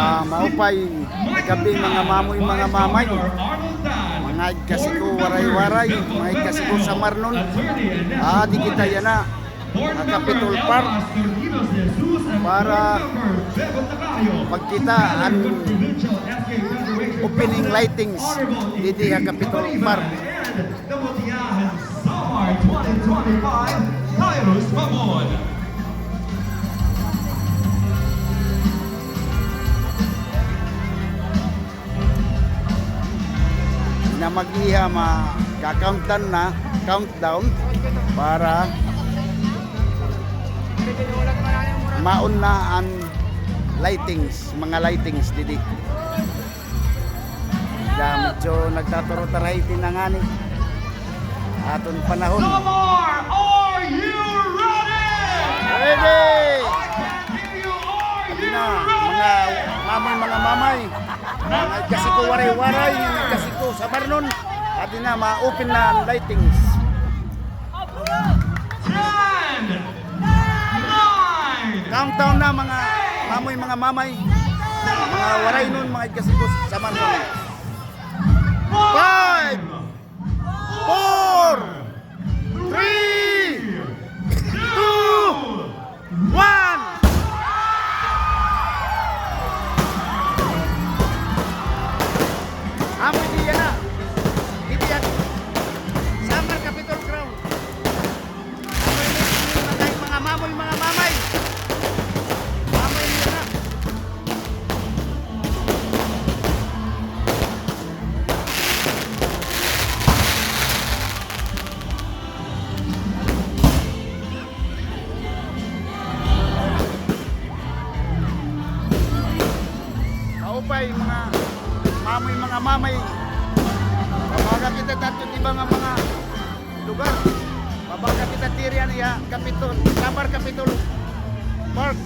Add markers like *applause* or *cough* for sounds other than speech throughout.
Ah, maupay gabi mga mamoy mga mamay. Mga kasi ko waray-waray, mga kasi ko sa Marnon. Ah, di kita yan na. Ang Capitol Park para pagkita ang opening lightings dito sa Capitol Park. Samar 2025 Kairos Pamon. Na mag-iha ma-countdown na countdown para maun na ang lightings, mga lightings didi. Da medyo nagtaturo-taray tinangani. Aton panahon. Are you ready? Ready! You na mga mamay mga mamay kasi ko waray-waray kasi ko sa Barnon at na ma-open na ang lightings. Countdown na mga mamoy mga mamay. Mga waray nun mga kasi ko sa Barnon five, 5 4 kita tirian ya Kapitol, Samar Kapitol Park.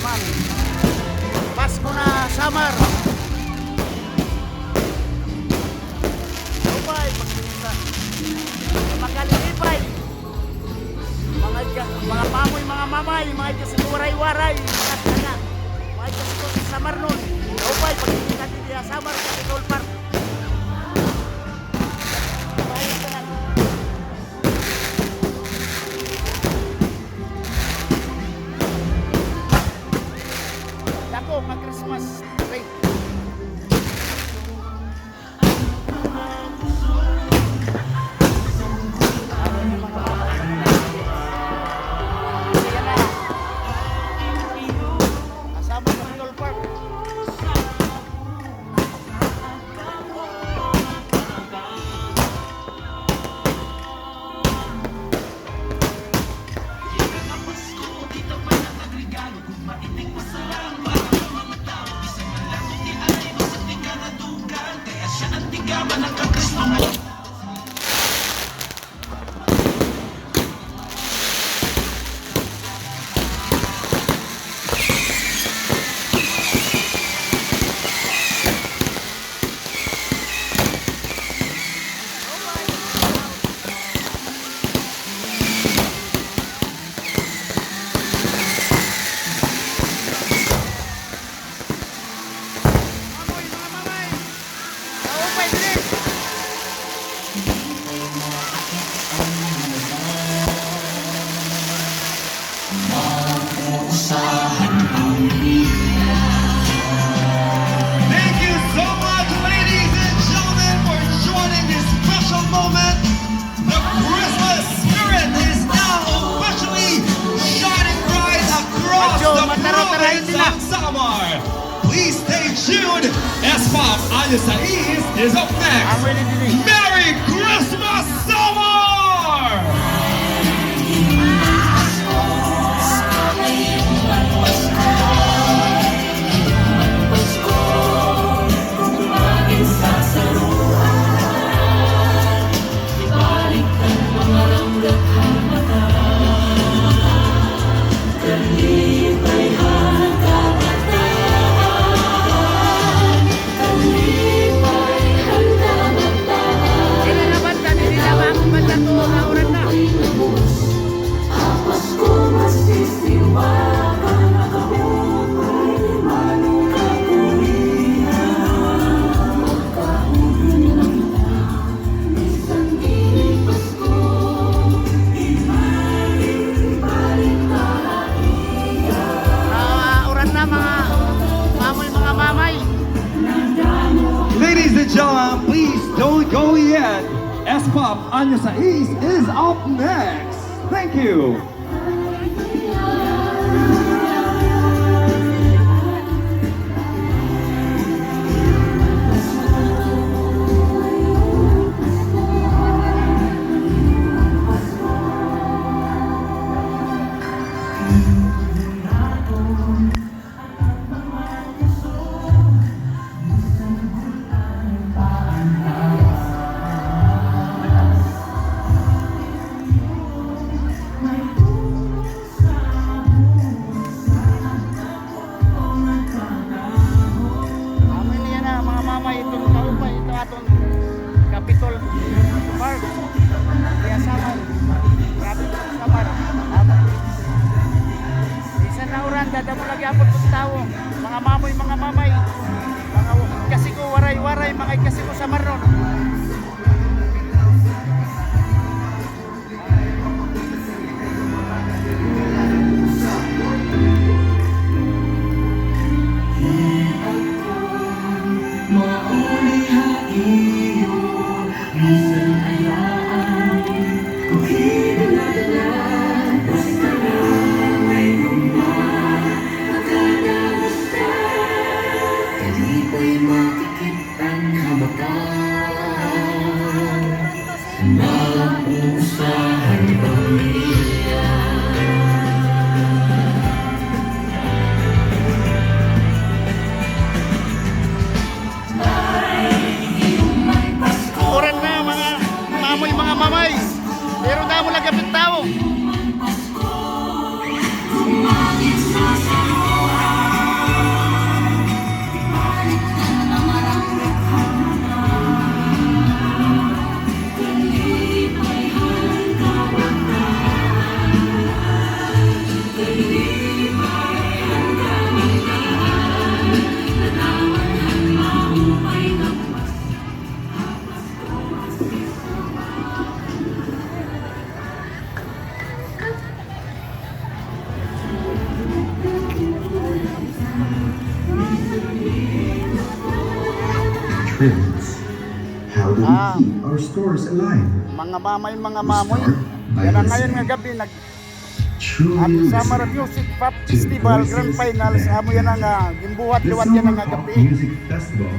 Man. Pasko na Samar. Kaupay, pagkita. Makalilipay. Mga mga mamoy, mga mamay, mga kasi waray-waray, mga kasi sa Marnon. Kaupay, pagkita din ya Samar Kapitol Park. Dako nga Christmas tree. That's why I'm honest. He is, up next. Merry Christmas. S-Pop Anyasa East is up next. Thank you. Uran dadamo lagi apot kong tao. Mga mamoy mga mamay. Mga kasi ko waray-waray mga kasi ko sa maron. Our stores alive? Mga mamay mga mamoy. Yan ang ngayon nga gabi nag ang Summer Music Pop Festival Grand Finals that amo yan ang uh, gimbuhat liwat yan ang nga gabi. Music Festival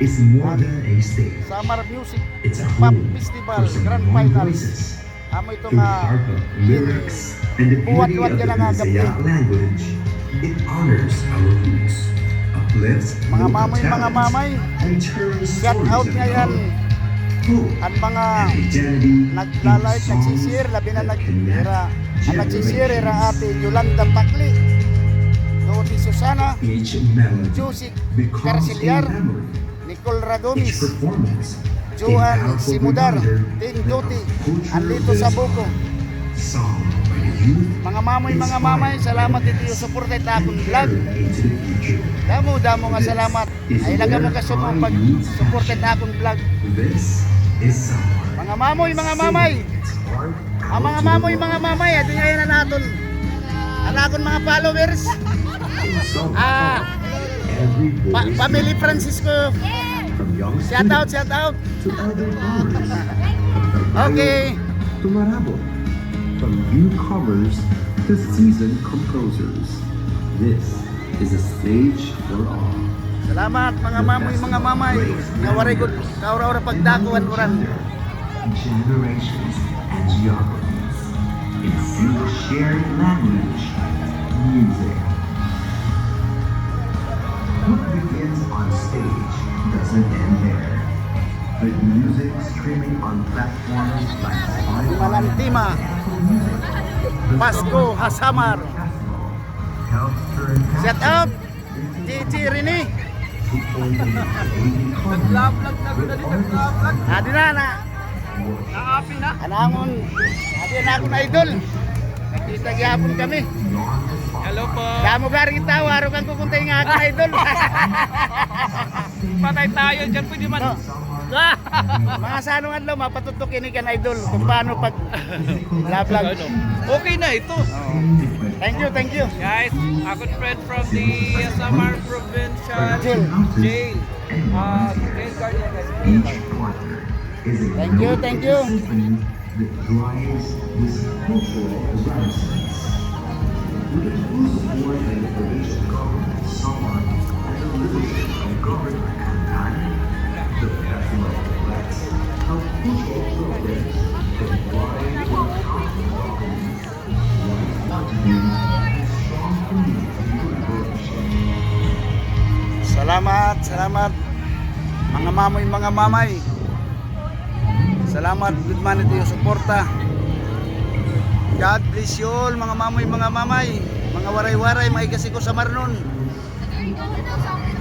is more than a stage. Summer Music It's a Pop Festival Grand voices Amo ito nga of lyrics and the beauty of the yan nga. Bisaya language. It honors our roots, uplifts Mga mamoy mga mamay. Shout out love, hope, ang mga songs nagsishare, labi na that nag connect era, ang nagsishare era ate Yolanda Pakli, Doti Susana, Carceliar, memory. Nicole a Joan Simudar, Ting Doti, our culture Mga mamoy, mga mamay, salamat dito yung support at akong vlog. Damo, damo nga salamat. Ay laga mo kaso mo pag support at akong vlog. Mga mamoy, mga mamay. Heart Ang mga mamoy, mga mamay, ito ngayon na natin. Ang akong mga followers. Ah, pa- Family Francisco. Shout out, shout out. Okay. to Marabo. From newcomers to seasoned composers. This is a stage for all. Salamat mga mamoy, mga mamay. Nga waray ko, kaura-ura pagdakuan. Generations and geographies. In a single shared language, music. What begins on stage doesn't end there. But music streaming on platforms like Spotify, Malantima, Apple Music, the Pasko, Hasamar. helps turn Shout out, Gigi Rini. Adi na na. Naapi na. Anangon. Adi na ako na idol. Nakita gyapon kami. Hello po. Damo gari tao, araw kang kukuntay nga ako na idol. *laughs* Patay tayo dyan. Pwede man. No. Mga sanong adlaw, mapatutok ini kan idol kung paano pag vlog. Okay na ito. Thank you, thank you. Guys, a good friend from the Samar Provincial Jail. Jail. Uh, jail guardian guys. Thank you, thank you. that drives this cultural renaissance. With the full support of the provincial government, and the leadership of Governor Salamat, salamat. Mga mamoy, mga mamay. Salamat, good man ito yung suporta. God bless you all, mga mamoy, mga mamay. Mga waray-waray, mga ikasiko sa marnon. Go.